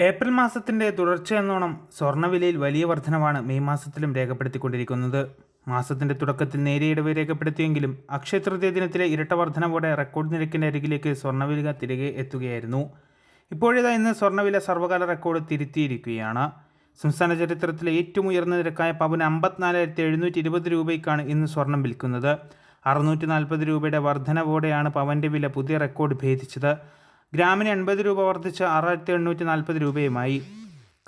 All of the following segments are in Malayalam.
ഏപ്രിൽ മാസത്തിന്റെ തുടർച്ചയെന്നോണം സ്വർണവിലയിൽ വലിയ വർധനവാണ് മെയ് മാസത്തിലും രേഖപ്പെടുത്തിക്കൊണ്ടിരിക്കുന്നത്. മാസത്തിന്റെ തുടക്കത്തിൽ നേരിയ രേഖപ്പെടുത്തിയെങ്കിലും അക്ഷയതൃതീയ ദിനത്തിലെ ഇരട്ട വർധനവോടെ റെക്കോർഡ് നിരക്കിന്റെ അരികിലേക്ക് സ്വർണവില തിരികെ എത്തുകയായിരുന്നു. ഇപ്പോഴിതാ ഇന്ന് സ്വർണവില സർവകാല റെക്കോർഡ് തിരുത്തിയിരിക്കുകയാണ്. സംസ്ഥാന ചരിത്രത്തിലെ ഏറ്റവും ഉയർന്ന നിരക്കായ പവന് അമ്പത്തിനാലായിരത്തി എഴുന്നൂറ്റി ഇരുപത് രൂപയ്ക്കാണ് ഇന്ന് സ്വർണം വിൽക്കുന്നത്. അറുന്നൂറ്റി നാൽപ്പത് രൂപയുടെ വർധനവോടെയാണ് പവന്റെ വില പുതിയ റെക്കോർഡ് ഭേദിച്ചത്. ഗ്രാമിന് എൺപത് രൂപ വർദ്ധിച്ച് ആറായിരത്തി എണ്ണൂറ്റി നാൽപ്പത് രൂപയുമായി.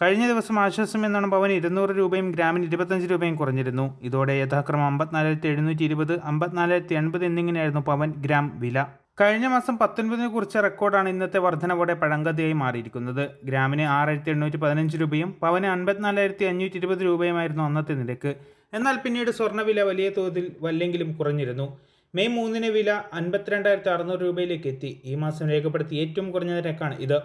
കഴിഞ്ഞ ദിവസം ആശ്വാസം എന്നാണ് പവന് ഇരുന്നൂറ് രൂപയും ഗ്രാമിന് ഇരുപത്തഞ്ച് രൂപയും കുറഞ്ഞിരുന്നു. ഇതോടെ യഥാക്രമം അമ്പത്തിനാലായിരത്തി എഴുന്നൂറ്റി ഇരുപത് അമ്പത്തിനാലായിരത്തി എൺപത് എന്നിങ്ങനെയായിരുന്നു പവൻ ഗ്രാം വില. കഴിഞ്ഞ മാസം പത്തൊൻപതിനെ കുറിച്ച റെക്കോർഡാണ് ഇന്നത്തെ വർധനവോടെ പഴങ്കതിയായി മാറിയിരിക്കുന്നത്. ഗ്രാമിന് ആറായിരത്തി എണ്ണൂറ്റി പതിനഞ്ച് രൂപയും പവന് അൻപത്തിനാലായിരത്തി അഞ്ഞൂറ്റി ഇരുപത് രൂപയുമായിരുന്നു അന്നത്തെ നിരക്ക്. എന്നാൽ പിന്നീട് സ്വർണവില വലിയ തോതിൽ വല്ലെങ്കിലും കുറഞ്ഞിരുന്നു. മെയ് മൂന്നിന് വില അൻപത്തിരണ്ടായിരത്തി അറുന്നൂറ് രൂപയിലേക്ക് എത്തി. ഈ മാസം രേഖപ്പെടുത്തിയ ഏറ്റവും കുറഞ്ഞ നിരക്കാണ് ഇത്.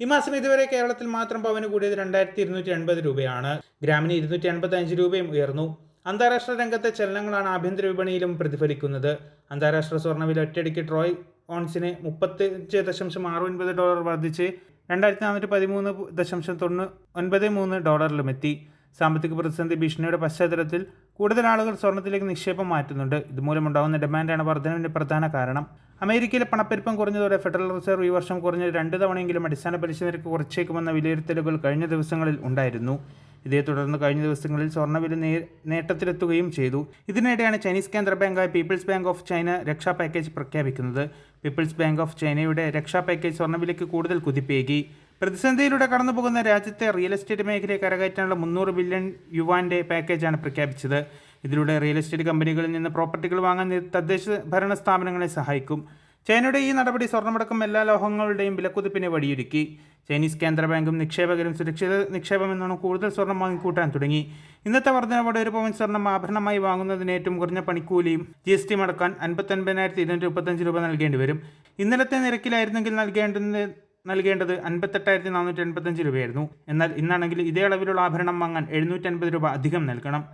ഈ മാസം ഇതുവരെ കേരളത്തിൽ മാത്രം പവന് കൂടിയത് രണ്ടായിരത്തി ഇരുന്നൂറ്റി എൺപത് രൂപയാണ്. ഗ്രാമിന് ഇരുന്നൂറ്റി എൺപത്തി അഞ്ച് രൂപയും ഉയർന്നു. അന്താരാഷ്ട്ര രംഗത്തെ ചലനങ്ങളാണ് ആഭ്യന്തര വിപണിയിലും പ്രതിഫലിക്കുന്നത്. അന്താരാഷ്ട്ര സ്വർണവില ഒറ്റയടിക്ക് ട്രോയ് ഓൺസിന് മുപ്പത്തഞ്ച് ദശാംശം ആറ് ഒൻപത് ഡോളർ വർദ്ധിച്ച് രണ്ടായിരത്തി നാനൂറ്റി പതിമൂന്ന് ദശാംശം തൊണ്ണൂ ഒൻപത് മൂന്ന് ഡോളറിലും എത്തി. സാമ്പത്തിക പ്രതിസന്ധി ഭീഷണിയുടെ പശ്ചാത്തലത്തിൽ കൂടുതൽ ആളുകൾ സ്വർണത്തിലേക്ക് നിക്ഷേപം മാറ്റുന്നുണ്ട്. ഇതുമൂലമുണ്ടാകുന്ന ഡിമാൻഡാണ് വർധനവിന്റെ പ്രധാന കാരണം. അമേരിക്കയിലെ പണപ്പെരുപ്പം കുറഞ്ഞതോടെ ഫെഡറൽ റിസർവ് ഈ വർഷം കുറഞ്ഞ രണ്ട് തവണയെങ്കിലും അടിസ്ഥാന പലിശ നിരക്ക് കുറച്ചേക്കുമെന്ന വിലയിരുത്തലുകൾ കഴിഞ്ഞ ദിവസങ്ങളിൽ ഉണ്ടായിരുന്നു. ഇതേ തുടർന്ന് കഴിഞ്ഞ ദിവസങ്ങളിൽ സ്വർണവില നേ നേട്ടത്തിലെത്തുകയും ചെയ്തു. ഇതിനിടെയാണ് ചൈനീസ് കേന്ദ്ര ബാങ്കായ പീപ്പിൾസ് ബാങ്ക് ഓഫ് ചൈന രക്ഷാ പാക്കേജ് പ്രഖ്യാപിക്കുന്നത്. പീപ്പിൾസ് ബാങ്ക് ഓഫ് ചൈനയുടെ രക്ഷാ പാക്കേജ് സ്വർണവിലയ്ക്ക് കൂടുതൽ കുതിപ്പേകി. പ്രതിസന്ധിയിലൂടെ കടന്നു പോകുന്ന രാജ്യത്തെ റിയൽ എസ്റ്റേറ്റ് മേഖലയെ കരകയറ്റാനുള്ള മുന്നൂറ് ബില്യൺ യുവാന്റെ പാക്കേജാണ് പ്രഖ്യാപിച്ചത്. ഇതിലൂടെ റിയൽ എസ്റ്റേറ്റ് കമ്പനികളിൽ നിന്ന് പ്രോപ്പർട്ടികൾ വാങ്ങാൻ തദ്ദേശ ഭരണ സ്ഥാപനങ്ങളെ സഹായിക്കും. ചൈനയുടെ ഈ നടപടി സ്വർണമടക്കം എല്ലാ ലോഹങ്ങളുടെയും വിലക്കുതിപ്പിനെ വഴിയൊരുക്കി ചൈനീസ് കേന്ദ്ര ബാങ്കും നിക്ഷേപകരും സുരക്ഷിത നിക്ഷേപം എന്നാണ് കൂടുതൽ സ്വർണം വാങ്ങിക്കൂട്ടാൻ തുടങ്ങി. ഇന്നത്തെ വർധനവോടെ ഒരു പവൻ സ്വർണം ആഭരണമായി വാങ്ങുന്നതിന് ഏറ്റവും കുറഞ്ഞ പണിക്കൂലിയും ജി എസ് ടി മടക്കാൻ അൻപത്തൊൻപതിനായിരത്തി ഇരുന്നൂറ്റി മുപ്പത്തഞ്ച് രൂപ നൽകേണ്ടി വരും. ഇന്നലത്തെ നിരക്കിലായിരുന്നെങ്കിൽ നൽകേണ്ടുന്ന നൽകേണ്ടത് അൻപത്തെട്ടായിരത്തി നാനൂറ്റി എൺപത്തഞ്ച് രൂപയായിരുന്നു. എന്നാൽ ഇന്നാണെങ്കിൽ ഇതേ അളവിലുള്ള ആഭരണം വാങ്ങാൻ എഴുന്നൂറ്റി അൻപത് രൂപ അധികം നൽകണം.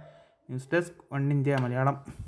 News desk one India Malayalam.